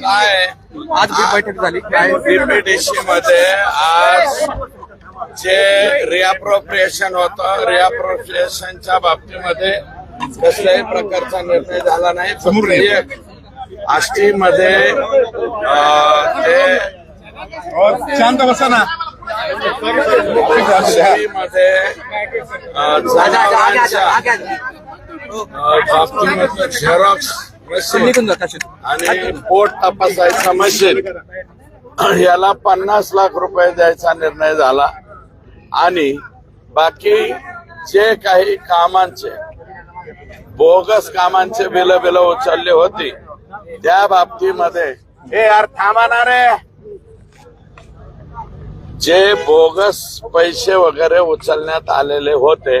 काय? आज बैठक झाली. काय बीपीडीसी मध्ये आज जे रिअप्रोप्रिएशन होतं रिअप्रोप्रिएशनच्या बाबतीमध्ये कसल्याही प्रकारचा निर्णय झाला नाही. आष्टी मध्ये ते शांत बसा ना. मध्ये बाबतीमध्ये झेरॉक्स निघून. आणि पोट तपासायचा मशीन याला पन्नास लाख रुपये द्यायचा निर्णय झाला. आणि बाकी जे काही कामांचे बोगस कामांचे बिल बिल उचलली होती त्या बाबतीमध्ये हे यार थांबा ना रे. जे बोगस पैसे वगैरे उचलण्यात आलेले होते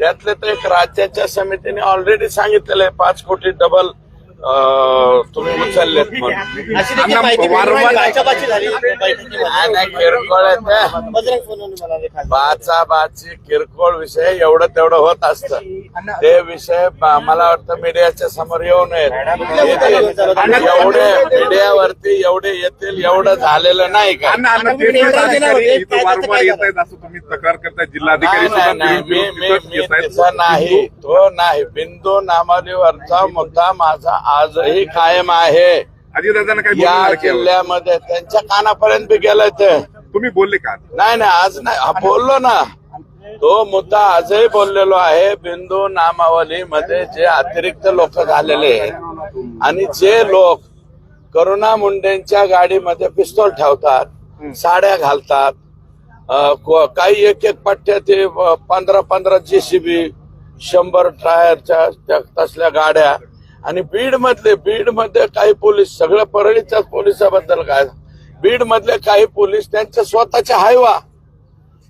त्यातले तर एक राज्याच्या समितीने ऑलरेडी सांगितलेलं आहे पाच कोटी डबल तुम्ही उचललेत किरकोळ आहे त्या. बजरंग सोनवणे म्हणाले खासदार. बाचा बाची किरकोळ विषय एवढं तेवढं होत असतं. ते विषय मला वाटतं मीडियाच्या समोर येऊ नयेत. एवढे मीडियावरती एवढे येतील एवढं झालेलं नाही का वारंवार येत आहेत असं तुम्ही तक्रार करताय. जिल्हाधिकारी नाही तो नाही. बिंदू नामावलीवरचा मुद्दा माझा कायम आहे. अजितदादांना काही या यावर. जिल्ह्यामध्ये त्यांच्या कानापर्यंत बी गेलंय ते. तुम्ही बोलले का? नाही नाही आज नाही. हा, बोललो ना. तो मुद्दा आजही बोललेलो आहे. बिंदू नामावली मध्ये जे अतिरिक्त लोक झालेले आहेत आणि जे लोक करुणा मुंडेंच्या गाडीमध्ये पिस्तोल ठेवतात साड्या घालतात अ, को- काही एक एक पट्ट्या ते पंधरा पंधरा जेसीबी शंभर टायरच्या त्या- तसल्या गाड्या आणि बीड मधले बीडमध्ये काही पोलीस सगळं परळीच्या पोलिसाबद्दल काय? बीड मधले काही पोलीस त्यांच्या स्वतःच्या हायवा.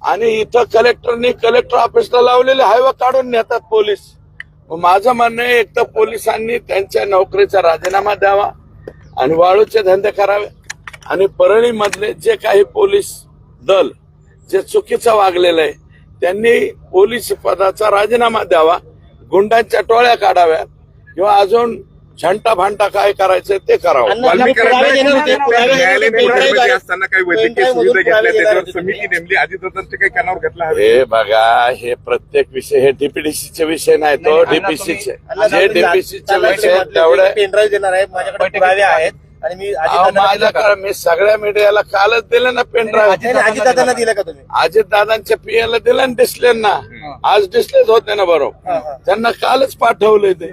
आणि इथं कलेक्टरनी कलेक्टर ऑफिसला लावलेले हायवा काढून नेतात पोलीस. मग माझं म्हणणं आहे एक तर पोलिसांनी त्यांच्या नोकरीचा राजीनामा द्यावा आणि वाळूचे धंदे करावे. आणि परळी मधले जे काही पोलीस दल जे चुकीचं वागलेलं आहे त्यांनी पोलीस पदाचा राजीनामा द्यावा गुंडांच्या टोळ्या काढाव्या किंवा अजून झंटा भांटा काय करायचं ते करावं. पेनड्राईव्ह असताना काही वैद्यकीय पेनड्राईव्ह सुविधा मधून घेतल्या पुरावे देणार त्याच्यावर होते. तुम्ही. समिती नेमली अजितदादांचे काही कानावर घेतला हवे? हे बघा हे प्रत्येक विषय हे डीपीडीसीचे विषय नाही तो डीपीसीचे जे डीपीसीचे विषय तेवढे पेनड्राईव्ह देणार आहे माझ्याकडे पुरावे आहेत आणि मी? माझ्याकडे मी सगळ्या मीडियाला कालच दिलं ना पेन ड्राईव्ह. नाही, नाही, अजितदादांना दिलं का तुम्ही? अजित दादांच्या पीएला दिलं ना. डिस्प्लेना आज डिस्प्लेच होते ना बरोबर. त्यांना कालच पाठवले ते.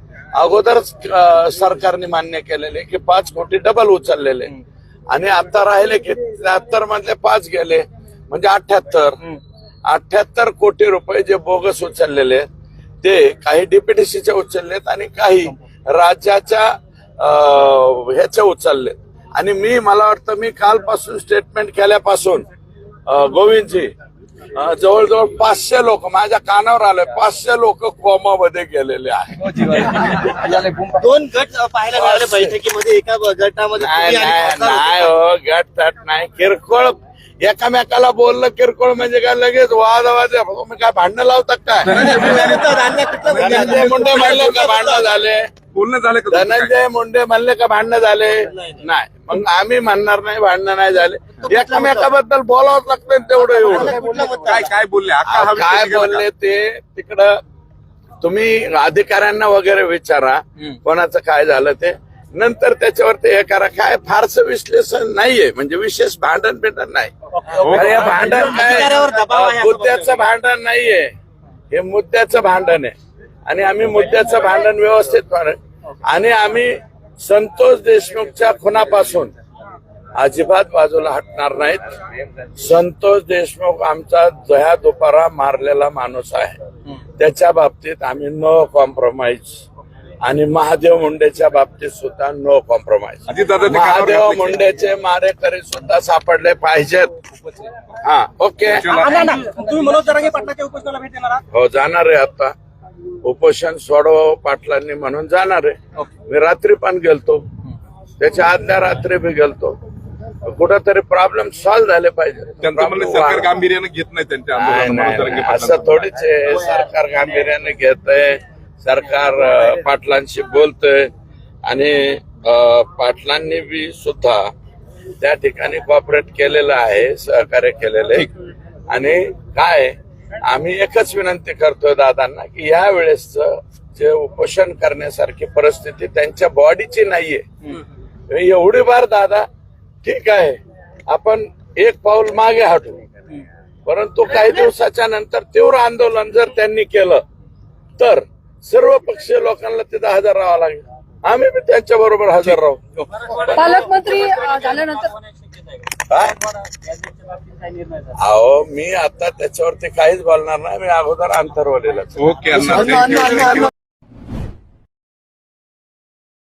अगोदरच सरकारने मान्य केलेले की पाच कोटी डबल उचललेले. आणि आता राहिले की त्र्याहत्तर मधले पाच गेले म्हणजे अठ्याहत्तर अठ्याहत्तर कोटी रुपये जे बोगस उचललेले ते काही डीपीडीसीचे उचललेत आणि काही राज्याच्या ह्याचे उचललेत. आणि मी मला वाटतं मी कालपासून स्टेटमेंट केल्यापासून गोविंदजी जवळजवळ पाचशे लोक माझ्या कानावर आले पाचशे लोक कोमामध्ये गेलेले आहेत. बुंबा. दोन गट पाहायला मिळाले बैठकीमध्ये एका गटामध्ये नाही हो गट तट नाही. किरकोळ एकामेकाला बोललं किरकोळ म्हणजे काय लगेच वाद वाद काय भांडणं लावतात काय? मुंडे म्हणले का भांडणं झाले? बोलणं झालं का तुमचं काय? धनंजय मुंडे म्हणले का भांडणं झाले? नाही मग आम्ही म्हणणार नाही भांडणं नाही झाले. एकामेकाबद्दल बोलावंच लागतं तेवढं एवढं. काय काय बोलले? अक्का हा अहो, विषय काय निघाला? बोलले ते? तिकडं तुम्ही अधिकाऱ्यांना वगैरे विचारा. कोणाचं काय झालं ते. नंतर त्याच्यावर ते हे करा. काय फारसं विश्लेषण नाहीये. म्हणजे विशेष भांडण बिंडण नाही. कारण हे. भांडण काय? अधिकाऱ्यावर दबाव आहे असं मुद्द्याचं भांडण नाहीये. हे मुद्द्याचं भांडण आहे. आणि आम्ही मुद्द्याचं भांडण व्यवस्थित करू. आणि आम्ही संतोष देशमुखच्या खुनापासून अजिबात बाजूला हटणार नाहीत. संतोष देशमुख आमचा जया दुपारा मारलेला माणूस आहे. त्याच्या बाबतीत आम्ही नो कॉम्प्रोमाइज आणि महादेव मुंडेच्या बाबतीत सुद्धा नो कॉम्प्रोमाइज महादेव. मुंडेचे मारेकरी सुद्धा सापडले पाहिजेत. हा. ओके. तुम्ही मनोज जरांगे पाटलाच्या उपोषणाला भेट देणार आहात? हो जाणार आहे आता. उपोषण सोडव पाटलांनी म्हणून जाणार आहे. मी रात्री पण गेलतो. त्याच्या आदल्या रात्री बी गेलतो. कुठंतरी प्रॉब्लेम सॉल्व्ह झाले पाहिजे. सरकार गांभीर्यानं घेत नाही त्यांच्या. असं. थोडीच आहे. सरकार गांभीर्याने घेतय. सरकार अं, पाटलांशी बोलतय. आणि पाटलांनी बी सुद्धा त्या ठिकाणी कॉपरेट केलेलं आहे सहकार्य केलेलं आहे. आणि काय आम्ही एकच विनंती करतोय दादांना की या वेळेस जे उपोषण करण्यासारखी परिस्थिती त्यांच्या बॉडीची नाहीये. एवढी बार दादा ठीक आहे. आपण एक पाऊल मागे हटू. परंतु काही दिवसाच्या नंतर तीव्र आंदोलन जर त्यांनी केलं तर सर्व पक्षीय लोकांना तिथं हजर राहावं लागेल. आम्ही बी त्यांच्या बरोबर हजर राहू. पालकमंत्री झाल्यानंतर काय? अहो मी आता त्याच्यावरती काहीच बोलणार नाही. मी अगोदर अंतरवलेलं ओके